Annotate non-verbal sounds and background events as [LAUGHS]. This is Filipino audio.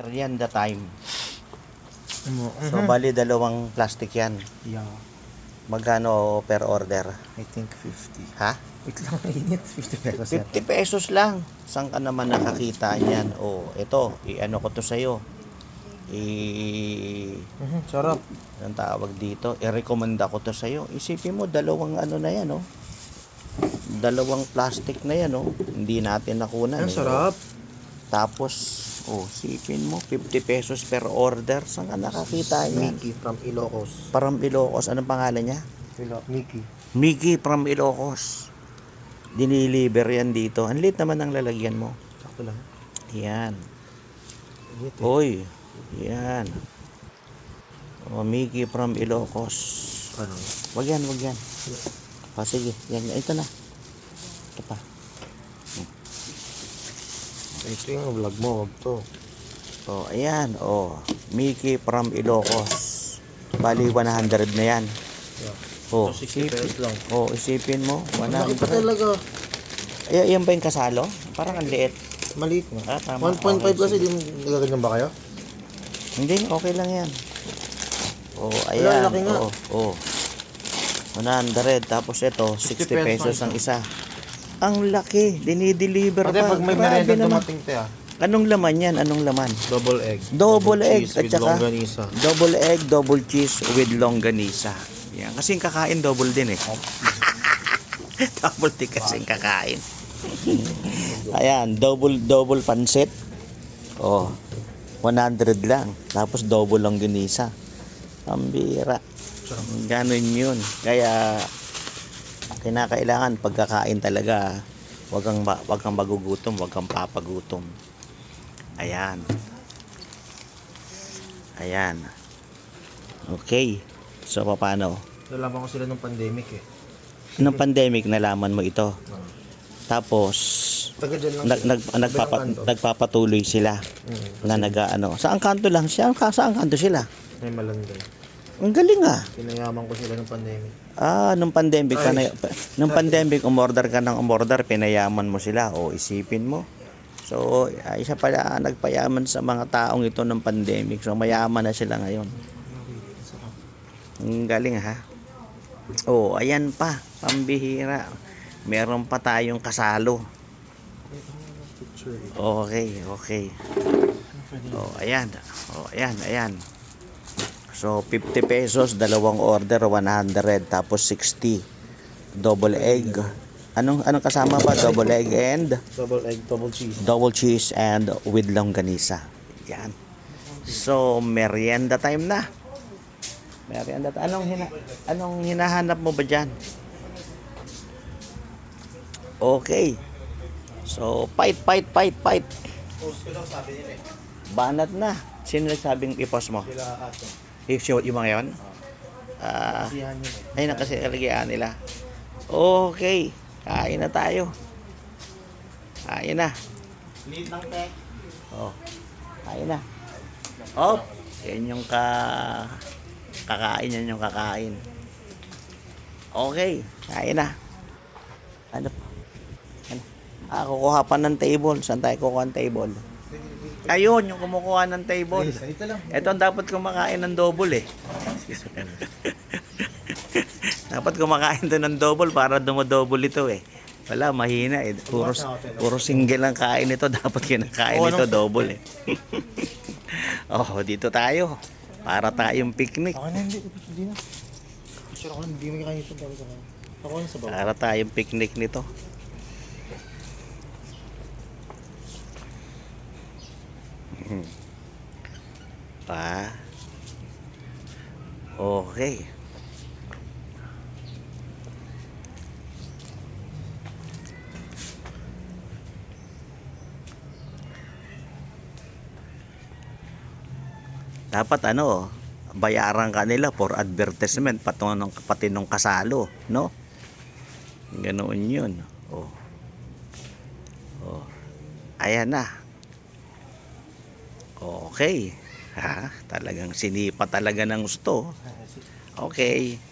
Merienda time. Ano? So, bali dalawang plastic yan. Yeah. Magkano per order? I think 50. Ha? Wait lang, [LAUGHS] mainit. 50 pesos yan. 50 pesos lang. Saan ka naman nakakita niyan? Oh, ito, i-ano ko to sa'yo. I... Mhm, sarap. Anong tawag dito? I-recommend ko to sa'yo. Isipin mo, dalawang ano na yan, oh. Dalawang plastic na yan, oh. Hindi natin nakunan. Ang eh. sarap. Tapos, oh, sipin mo, 50 pesos per order. Saan ka nakakita yan? Mickey from Ilocos. Parang Ilocos. Anong pangalan niya? Ilo Mickey. Mickey from Ilocos. Diniliver yan dito. Ang lit naman ang lalagyan mo. Sakto lang. Yan. Init eh. Hoy. Yan. Oh, Mickey from Ilocos. Ano? Wag yan, wag yan. O, sige. Yan, yan. ito na. Ito pa. Ito yung vlog mo, wag to. Oh, ayan. Oh, Mickey from Ilocos. Bali, 100 na yan. Oh, So, 60 pesos lang. Oh, isipin mo. Ang laki pa 100. talaga. Ay, yan ba yung kasalo? Parang ang liit. Maliit na. Ah, tama. 1.5 Okay, kasi, di nagaganyan ba kayo? Hindi, okay lang yan. Oh, Wala, ayan. laki nga. Oh, oh. 100. Tapos ito, 60 pesos ang isa. Ang laki. Dinideliver Pati pa. pag may Grabe merenda naman. dumating te ah. Anong laman yan? Anong laman? Double egg. Double egg cheese at with saka- longganisa. Double egg, double cheese with longganisa. Yan. Kasi yung kakain, double din eh. [LAUGHS] double din kasi yung kakain. [LAUGHS] Ayan, double, double pansit. Oh, 100 lang. Tapos double longganisa. Pambira. Ganon yun. Kaya, kinakailangan pagkakain talaga, wag kang, wag kang magugutom, wag kang papagutom. Ayan. Ayan. Okay. So, paano? Nalaman ko sila nung pandemic eh. Nung pandemic, nalaman mo ito. Tapos, dyan lang. nag, nag, nagpapa, nagpapatuloy sila Mm. na nag-ano. Saan kanto lang siya? Saan kanto sila? May malanday. Ang galing ah. Pinayaman ko sila nung pandemic. Ah, nung pandemic Ay. nung pandemic, umorder ka ng umorder, pinayaman mo sila. O, isipin mo. So, ah, isa pala nagpayaman sa mga taong ito ng pandemic. So, mayaman na sila ngayon. Ang galing ha. Oh, ayan pa. Pambihira. Meron pa tayong kasalo. Okay, okay. Oh, ayan. Oh, ayan, ayan. So, 50 pesos, dalawang order, 100, tapos 60. Double egg. Anong anong kasama pa? Double egg and Double egg, double cheese. double cheese and with longganisa. Yan. So, merienda time na. Merienda. Anong, hina, anong hinahanap mo ba dyan? Okay. So, fight, fight, fight, fight. Eh. Banat na. Sino nagsabing i-post mo? Sila ato. Yung, yung mga yun? Ah, eh. ayun ang kasi kalagyan nila. Okay. Kain na tayo. Kain na. Lead lang te. Oh. Kain na. Oh. Yan yung ka kakain yan yung kakain. Okay. Kain na. Ano? Ano? Ah, kukuha pa ng table. Saan tayo kukuha ng table? Ayun, yung kumukuha ng table. Ito lang. Ito ang dapat kumakain ng double eh. [LAUGHS] dapat kumakain to ng double para dumo-double ito eh. Wala, mahina eh. Puro, puro single ang kain ito. [LAUGHS] Dapat kinakain Oo, ito ano? double eh. [LAUGHS] oh, dito tayo. Para tayong picnic. Ako na hindi. Hindi na. Sure ako. Hindi mo kaya ito. Para tayong picnic nito. Hmm. Pa. Okay. Dapat ano, bayaran ka nila for advertisement pati nung, pati nung kasalo, no? Ganoon yun. Oh. Oh. Ayan na. Okay. Ha? Talagang sinipa talaga ng gusto. Okay.